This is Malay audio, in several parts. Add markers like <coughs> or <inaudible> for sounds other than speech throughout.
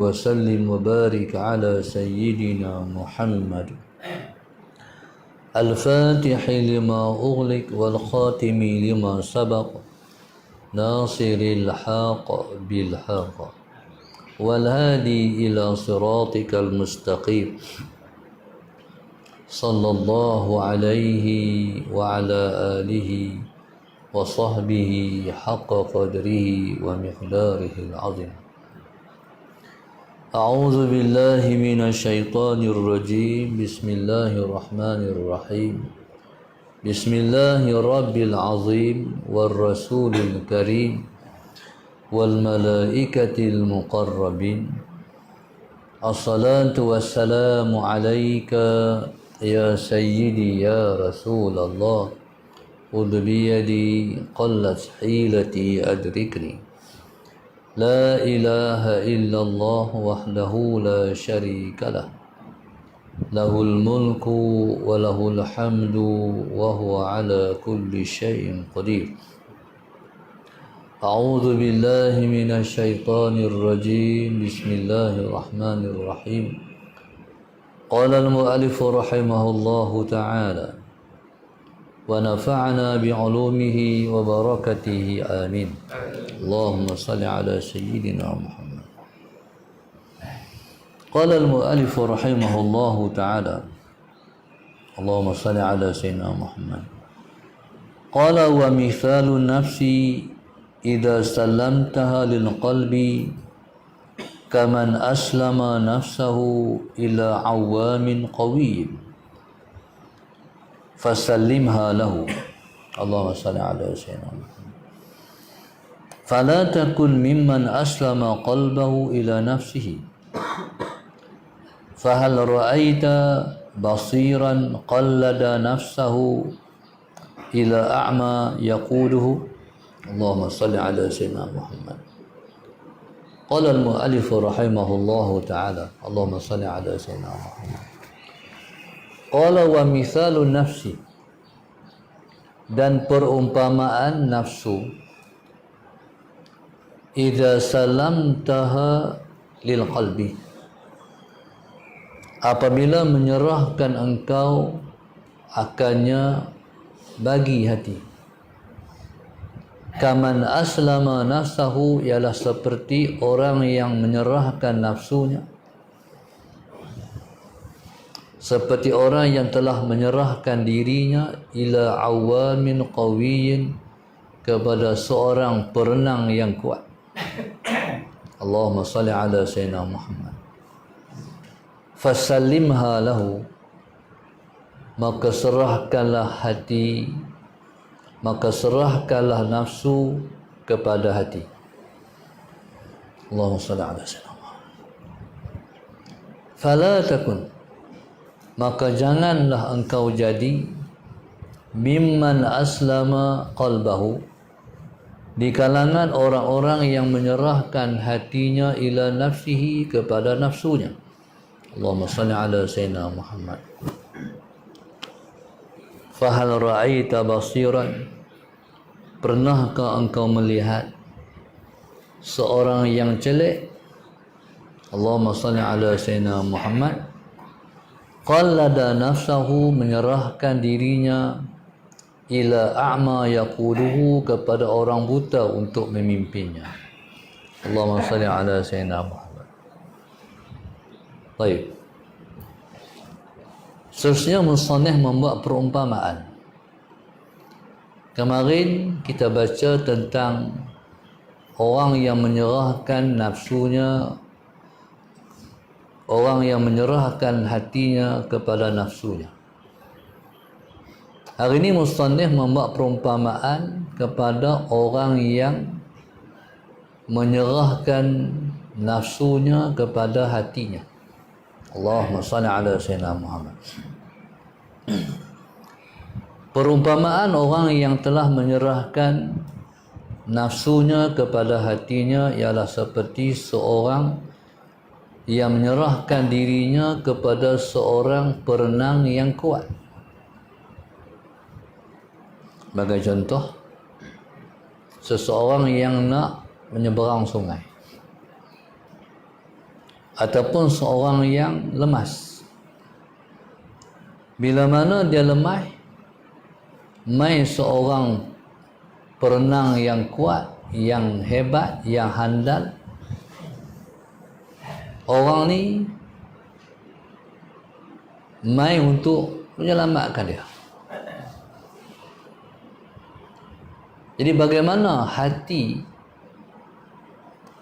وسلم وبارك على سيدنا محمد. الفاتح لما أغلق والخاتم لما سبق. ناصر الحق بالحق. والهادي إلى صراطك المستقيم. صلى الله عليه وعلى آله وصحبه حق قدره ومقداره العظيم. أعوذ بالله من الشيطان الرجيم. بسم الله الرحمن الرحيم. بسم الله رب العظيم والرسول الكريم والملائكة المقربين. الصلاة والسلام عليك يا سيدي يا رسول الله. خذ بيدي قلت حيلتي أدركني. لا إله إلا الله وحده لا شريك له. له الملك وله الحمد وهو على كل شيء قدير. أعوذ بالله من الشيطان الرجيم. بسم الله الرحمن الرحيم. قال المؤلف رحمه الله تعالى ونفعنا بعلومه وبركته. آمين. اللهم صل على سيدنا محمد. قال المؤلف رحمه الله تعالى اللهم صل على سيدنا محمد. قال ومثال النفس إذا سلمتها للقلب كمن أسلم نفسه إلى عوام قوي. فسلمها له. اللهم صل على سيدنا محمد. فلا تكن ممن أسلم قلبه إلى نفسه. فهل رأيت بصيرا قلد نفسه إلى أعمى يقوله؟ اللهم صل على سيدنا محمد. قال المؤلف رحمه الله تعالى اللهم صل على سيدنا محمد. wa mithalun nafsi dan perumpamaan nafsu idza salamtaha lil qalbi. Apabila menyerahkan engkau akannya bagi hati. Kaman aslama nafsahu ialah seperti orang yang menyerahkan nafsunya. Seperti orang yang telah menyerahkan dirinya ila awamin qawiyin kepada seorang perenang yang kuat. Allahumma salli ala sayyidina Muhammad. Fasallimha lahu maka serahkanlah hati maka serahkanlah nafsu kepada hati. Allahumma salli ala sayyidina Muhammad. Fala takun maka janganlah engkau jadi mimman aslama qalbahu di kalangan orang-orang yang menyerahkan hatinya ila nafsihi kepada nafsunya. Allahumma salli ala sayyidina Muhammad. Fahal ra'aita basiran? Pernahkah engkau melihat seorang yang celek Allahumma salli ala sayyidina Muhammad. Qallada nafsahu menyerahkan dirinya ila a'ma yaquluhu kepada orang buta untuk memimpinnya. Allahumma salli ala sayyidina Muhammad. Baik. Seterusnya Musanih membuat perumpamaan. Kemarin kita baca tentang Orang yang menyerahkan nafsunya orang yang menyerahkan hatinya kepada nafsunya. Hari ini Mustanih membuat perumpamaan kepada orang yang menyerahkan nafsunya kepada hatinya. Allahumma salli ala sayyidina Muhammad. Perumpamaan orang yang telah menyerahkan nafsunya kepada hatinya ialah seperti seorang yang menyerahkan dirinya kepada seorang perenang yang kuat. Bagai contoh, seseorang yang nak menyeberang sungai. ataupun seorang yang lemas bila mana dia lemah mai seorang perenang yang kuat yang hebat yang handal orang ni mai untuk menyelamatkan dia jadi bagaimana hati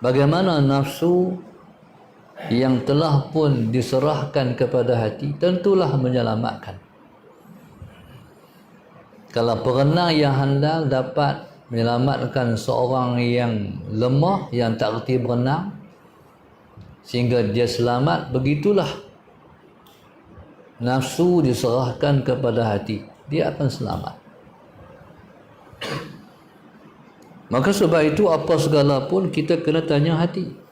bagaimana nafsu yang telah pun diserahkan kepada hati tentulah menyelamatkan. Kalau perenang yang handal dapat menyelamatkan seorang yang lemah yang tak reti berenang sehingga dia selamat begitulah nafsu diserahkan kepada hati dia akan selamat maka sebab itu apa segala pun kita kena tanya hati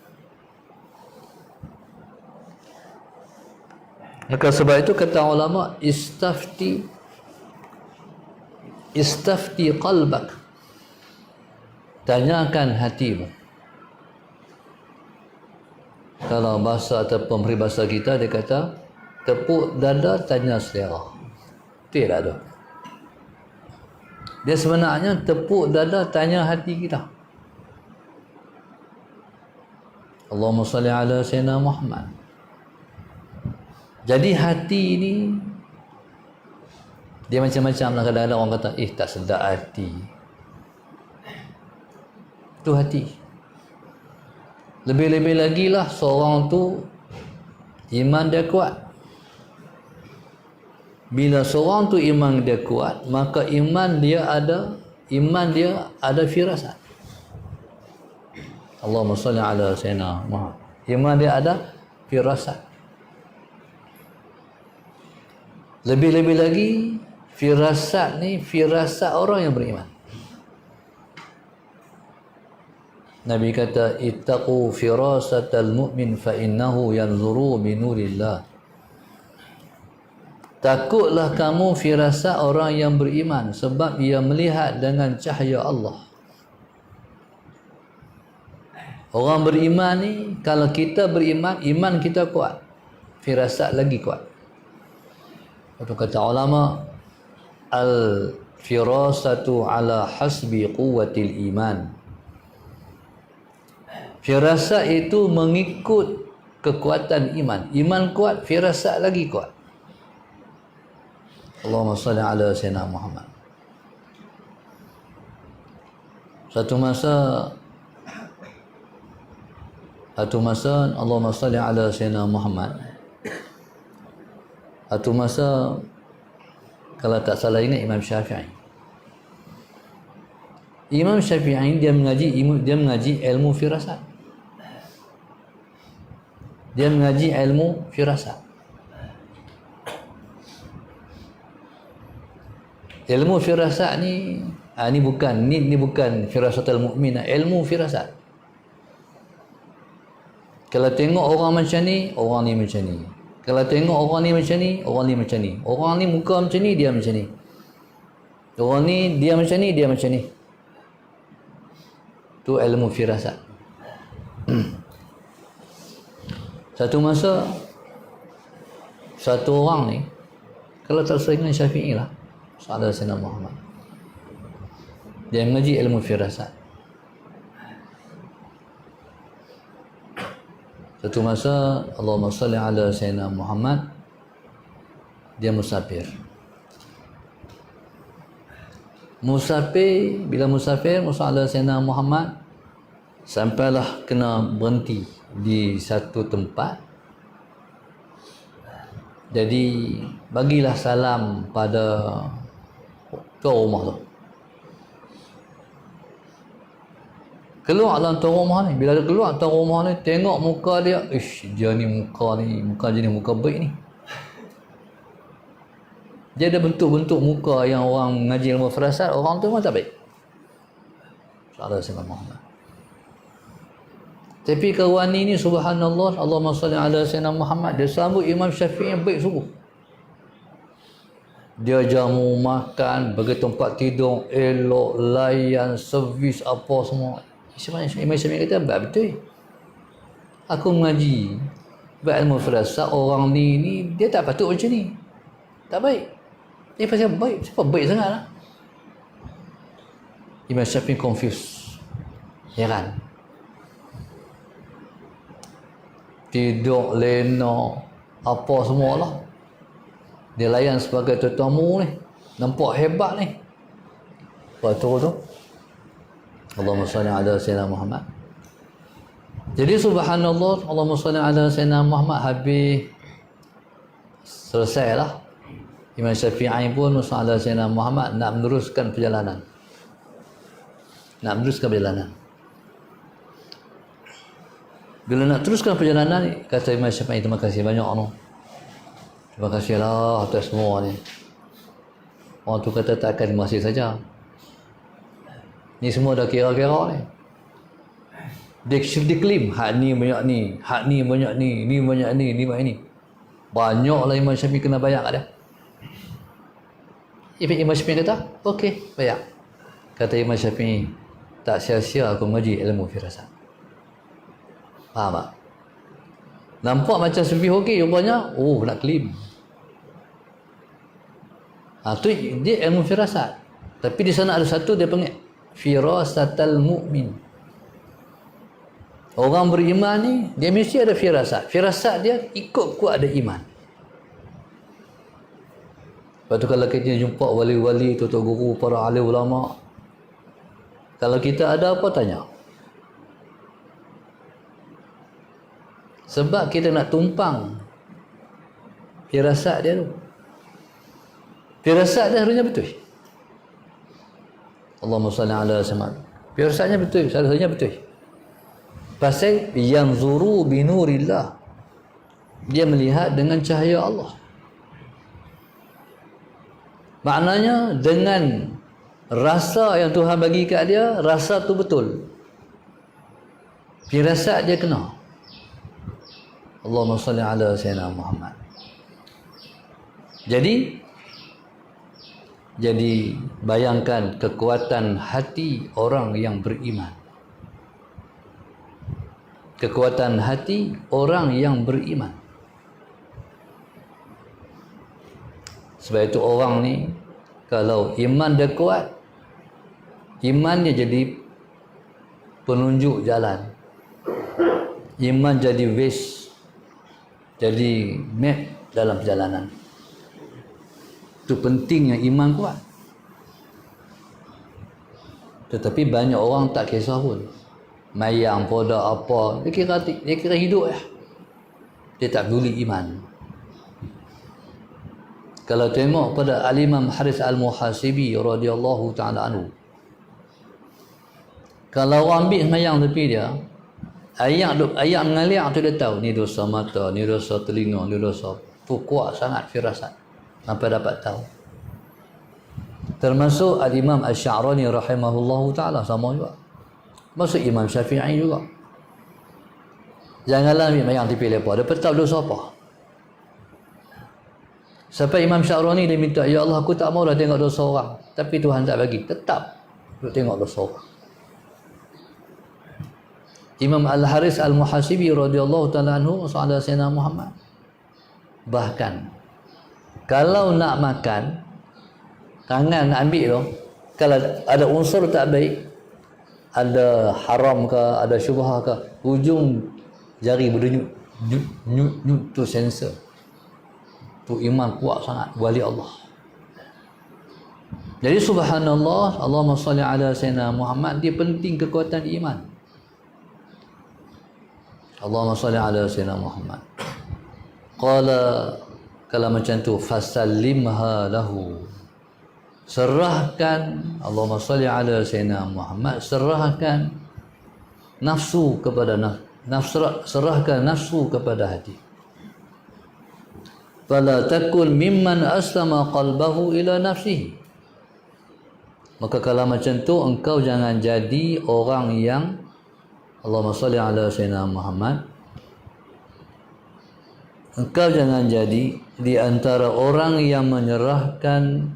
Maka sebab itu kata ulama istafti istafti qalbak. Tanyakan hatimu. Kalau bahasa atau peribahasa kita dia kata tepuk dada tanya selera. Tidak ada. Dia sebenarnya tepuk dada tanya hati kita. Allahumma salli ala sayyidina Muhammad. Jadi hati ini dia macam-macam lah kadang-kadang orang kata eh tak sedap hati. Itu hati. Lebih-lebih lagi lah seorang tu iman dia kuat. Bila seorang tu iman dia kuat, maka iman dia ada iman dia ada firasat. Allahumma salli ala sayyidina Muhammad. Iman dia ada firasat. Lebih-lebih lagi firasat ni firasat orang yang beriman. Nabi kata ittaqu firasatal mu'min fa innahu yanzuru bi nurillah. Takutlah kamu firasat orang yang beriman sebab dia melihat dengan cahaya Allah. Orang beriman ni kalau kita beriman iman kita kuat. Firasat lagi kuat. Itu kata ulama al firasatu ala hasbi quwwatil iman. Firasat itu mengikut kekuatan iman. Iman kuat, firasat lagi kuat. Allahumma salli ala sayyidina Muhammad. Satu masa satu masa Allahumma salli ala sayyidina Muhammad. Satu masa kalau tak salah ingat Imam Syafi'i. Imam Syafi'i dia mengaji dia mengaji ilmu firasat. Dia mengaji ilmu firasat. Ilmu firasat ni ah, ni bukan ni ni bukan firasatul mukmin ilmu firasat. Kalau tengok orang macam ni, orang ni macam ni. Kalau tengok orang ni macam ni, orang ni macam ni. Orang ni muka macam ni, dia macam ni. Orang ni dia macam ni, dia macam ni. Tu ilmu firasat. <clears throat> satu masa satu orang ni kalau tak sesuai Syafi'i lah. Sahabat Sayyidina Muhammad. Dia mengaji ilmu firasat. Satu masa Allahumma salli ala Sayyidina Muhammad dia musafir. Musafir bila musafir Musa ala Sayyidina Muhammad sampailah kena berhenti di satu tempat. Jadi bagilah salam pada tuan rumah tu. keluar dalam tuan rumah ni. Bila dia keluar tuan rumah ni tengok muka dia ish dia ni muka ni muka jenis muka baik ni. Dia ada bentuk-bentuk muka yang orang mengaji ilmu firasat orang tu memang tak baik. Sama Muhammad tapi kawan ni ni subhanallah Allahumma salli ala sayyidina Muhammad. Dia sambut Imam Syafi'i yang baik sungguh dia jamu makan bagi tempat tidur elok layan servis apa semua Imam Syafi'i kata, betul. Aku mengaji Sebab ilmu firasat orang ni ni dia tak patut macam ni. Tak baik. Dia pasal baik. Siapa baik sangat lah. Imam Syafi'i confused. Heran. Tidur, lena, apa semua lah. Dia layan sebagai tetamu ni. Nampak hebat ni. Waktu tu. Allahumma salli ala Sayyidina Muhammad. Jadi subhanallah Allahumma salli ala Sayyidina Muhammad habis selesai lah. Imam Syafi'i pun salli ala Sayyidina Muhammad nak meneruskan perjalanan. Nak meneruskan perjalanan. Bila nak teruskan perjalanan kata Imam Syafi'i terima kasih banyak anu. Terima kasihlah atas semua ni. Orang tu kata tak akan kasih saja. Ni semua dah kira-kira ni. Dia claim hak ni banyak ni, hak ni banyak ni, ni banyak ni, ni banyak ni. Banyaklah Imam Syafi'i kena bayar kat dia. Imam Syafi'i kata, okey, bayar. Kata Imam Syafi'i, tak sia-sia aku mengaji ilmu firasat. Faham tak? Nampak macam lebih okey rupanya, oh nak claim. Ha, tu dia ilmu firasat. Tapi di sana ada satu dia panggil firasatal mu'min. Orang beriman ni dia mesti ada firasat. Firasat dia ikut kuat ada iman. Lepas tu kalau kita jumpa wali-wali, tutup guru, para ahli ulama. Kalau kita ada apa tanya? Sebab kita nak tumpang firasat dia tu. Firasat dia harusnya betul. Allahumma salli ala. Firasatnya betul, seharusnya betul. Pasal yang zuru binurillah. Dia melihat dengan cahaya Allah. Maknanya dengan rasa yang Tuhan bagi kat dia, rasa tu betul. Firasat dia kena. Allahumma salli ala sayyidina Muhammad. Jadi jadi bayangkan kekuatan hati orang yang beriman. Kekuatan hati orang yang beriman. Sebab itu orang ni kalau iman dia kuat, iman dia jadi penunjuk jalan. Iman jadi waste, jadi map dalam perjalanan. Itu pentingnya iman kuat. Tetapi banyak orang tak kisah pun. Mayang poda apa. Dia kira, dia kira hidup ya. Dia tak peduli iman. Kalau tengok pada Al-Imam Haris Al-Muhasibi radhiyallahu ta'ala anhu. Kalau ambil mayang tepi dia, ayat ayat mengalir tu dia tahu ni dosa mata, ni dosa telinga, ni dosa. Tu kuat sangat firasat. Sampai dapat tahu. Termasuk al-imam asy-sya'rani rahimahullahu taala sama juga. Masuk imam syafi'i juga. Janganlah ambil mayang tipi lepa dia tahu dosa apa? Sampai imam sya'rani dia minta ya Allah aku tak mau dah tengok dosa orang. Tapi Tuhan tak bagi. Tetap duk tengok dosa orang Imam Al-Haris Al-Muhasibi radhiyallahu taala anhu sahabat Muhammad. Bahkan kalau nak makan tangan nak ambil tu kalau ada unsur tak baik ada haram ke ada syubhah ke ujung jari berdenyut nyut nyut nyut tu sensor. Tu iman kuat sangat wali Allah. Jadi subhanallah Allahumma salli ala sayyidina Muhammad dia penting kekuatan iman Allahumma salli ala sayyidina Muhammad. Qala kalau macam tu fasallimha lahu. Serahkan Allahumma salli ala sayyidina Muhammad serahkan nafsu kepada nafsu serahkan nafsu kepada hati. Fala takun mimman aslama qalbahu ila nafsihi. Maka kalau macam tu engkau jangan jadi orang yang Allahumma salli ala sayyidina Muhammad engkau jangan jadi di antara orang yang menyerahkan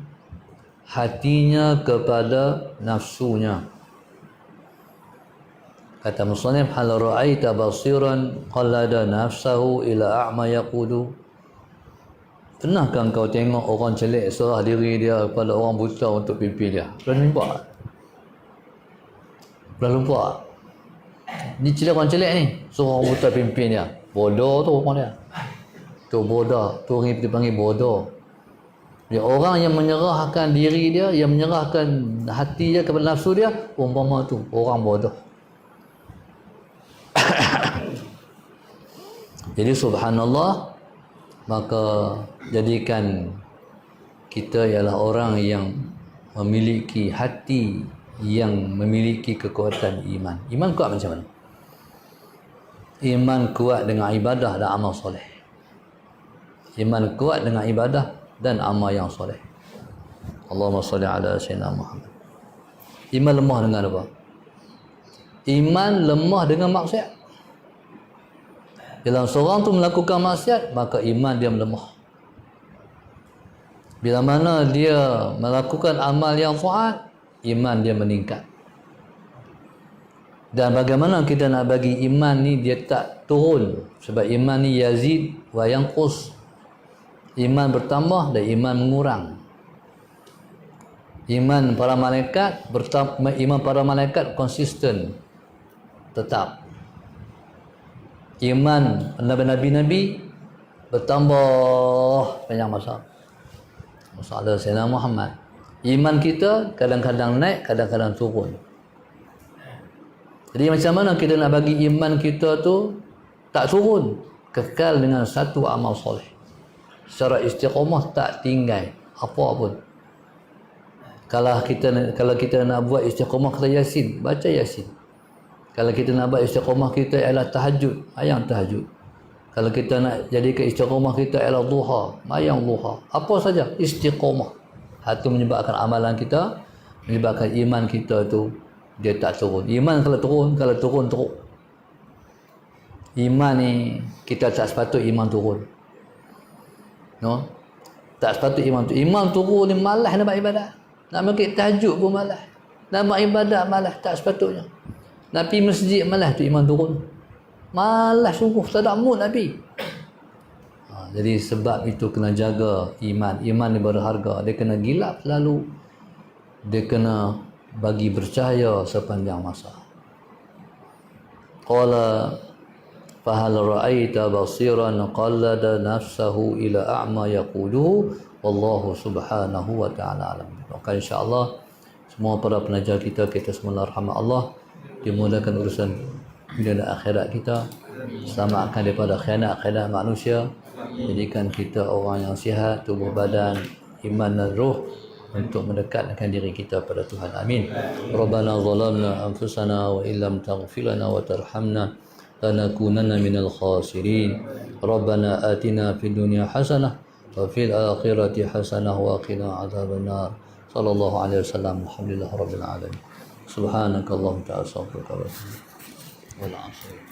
hatinya kepada nafsunya kata musannif hal ra'aita basiran qallada nafsahu ila a'ma yaqulu Pernahkah kau tengok orang celik serah diri dia kepada orang buta untuk pimpin dia? Pernah nampak? Pernah lupa? Ni celik orang celik ni. Suruh orang buta pimpin dia. Bodoh tu orang dia. Tu bodoh. Tu orang dipanggil bodoh. Dia orang yang menyerahkan diri dia, yang menyerahkan hati dia kepada nafsu dia, umpama tu orang bodoh. <coughs> Jadi subhanallah maka jadikan kita ialah orang yang memiliki hati yang memiliki kekuatan iman. Iman kuat macam mana? Iman kuat dengan ibadah dan amal soleh. Iman kuat dengan ibadah dan amal yang soleh. Allahumma salli ala sayyidina Muhammad. Iman lemah dengan apa? Iman lemah dengan maksiat. Bila seorang tu melakukan maksiat, maka iman dia melemah. Bila mana dia melakukan amal yang taat, iman dia meningkat. Dan bagaimana kita nak bagi iman ni dia tak turun sebab iman ni yazid wa yanqus. Iman bertambah dan iman mengurang. Iman para malaikat bertambah iman para malaikat konsisten tetap iman nabi-nabi bertambah panjang masa. Masalah Sayyidina Muhammad. Iman kita kadang-kadang naik, kadang-kadang turun. Jadi macam mana kita nak bagi iman kita tu tak turun, kekal dengan satu amal soleh. Secara istiqamah tak tinggal apa pun. Kalau kita kalau kita nak buat istiqamah kita yasin, baca yasin. Kalau kita nak buat istiqamah kita ialah tahajud, ayang tahajud. Kalau kita nak jadikan istiqamah kita ialah duha, mayang duha. Apa saja istiqamah. Itu menyebabkan amalan kita, menyebabkan iman kita tu dia tak turun. Iman kalau turun, kalau turun teruk. Iman ni kita tak sepatut iman turun. No? Tak sepatut iman tu. Iman turun ni malas nak buat ibadat. Nak makik tahajud pun malas. Nak buat ibadat malas. Tak sepatutnya. Nabi masjid malah tu iman turun. Malah sungguh tak ada mood Nabi. Ha, jadi sebab itu kena jaga iman. Iman ni berharga. Dia kena gilap selalu. Dia kena bagi bercahaya sepanjang masa. Qala fahal ra'aita basiran qallada nafsahu ila a'ma yaquluhu wallahu subhanahu wa ta'ala alam. Maka insya-Allah semua para pelajar kita kita semua rahmat Allah dimudahkan urusan dunia akhirat kita selamatkan daripada khianat-khianat manusia jadikan kita orang yang sihat tubuh badan iman dan ruh untuk mendekatkan diri kita pada Tuhan. Amin. Rabbana zalamna anfusana wa illam taghfir lana wa tarhamna lanakunanna minal khasirin. Rabbana atina fid dunya hasanah wa fil akhirati hasanah wa qina adhabannar. Sallallahu alaihi wasallam. Alhamdulillah rabbil alamin. Subhanakallahumma ta'ala wa bihamdika. Wa la ilaha illa anta.